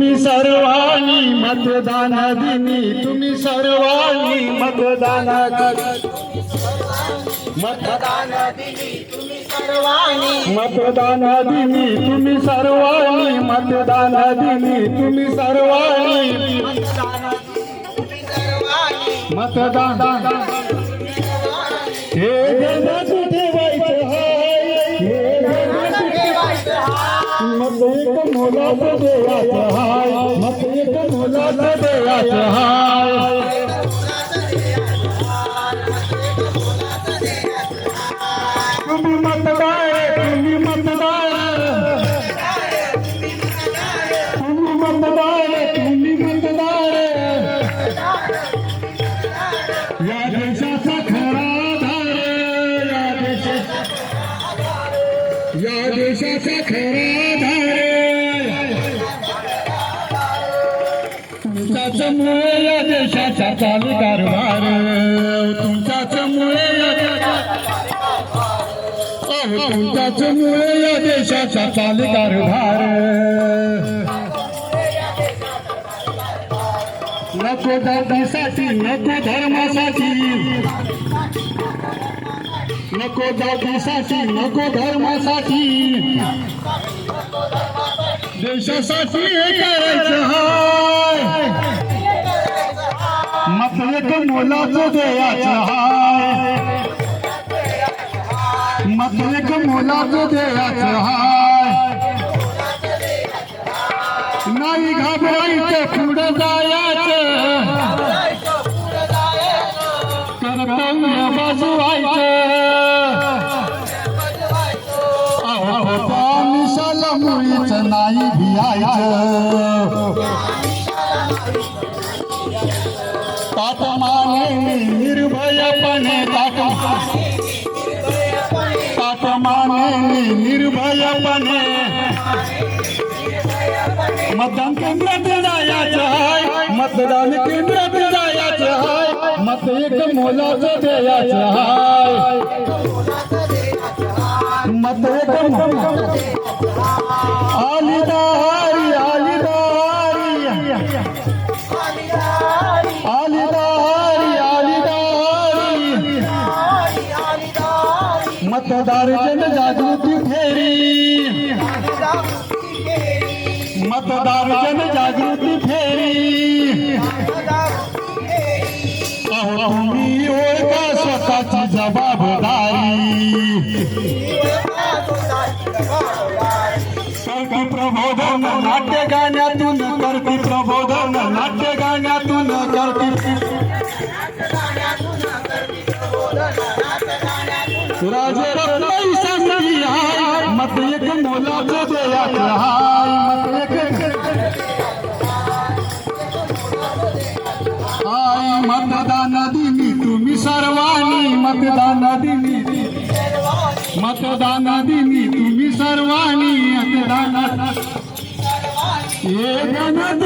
तुम्ही सर्वांनी मतदान दिनी तुम्ही सर्वांनी मतदान मतदान दिली तुम्ही सर्वांनी. मतदान दिनी तुम्ही सर्वांनी मतदान दिनी तुम्ही सर्वांनी. मतदान तुम्ही सर्वांनी. मतदान. हे मत एक मोलाचं देवाचं हाय मत एक मोलाचं देवाचं हाय तुम्ही या देशाचा खरा धार तुमचाच मुळे या देशाचा चालू कारभार तुमचाच मुळे तुमचाच मुळे या देशाचा चालू कारभार नको जातीसाठी नको धर्मासाठी. नको जातीसाठी नको धर्मासाठी. देशासाठी हे करायचं हाय. मत एक मोलाचं द्यायचं हाय. मत एक मोलाचं द्यायचं हाय. नाही घाबरायचं पुढे जायचं. कर्तव्य बाजूवायचं अहो त्या मिशाला मुळीच नाही भियायचं तापमाने निर्भयपणे. तापमाने निर्भयपणे मतदान केंद्रात जायचं मतदान केंद्रात जायचं एक मोलाचं द्यायचं हाय मत एक मोलाचं आली दारी आली दारी आली दारी आली दारी मतदार जनजागृती फेरी मतदार जनजागृती फेरी करती प्रबोधन नाट्य गाण्यातून करती राजरत्नाई सांगली हाय मत एक मोलाचं देयाचं हाय. मत एक हाय मतदान दिनी तुम्ही सर्वांनी मतदान दिनी. मतदान दिनी तुम्ही सर्वांनी मतदान हे गणत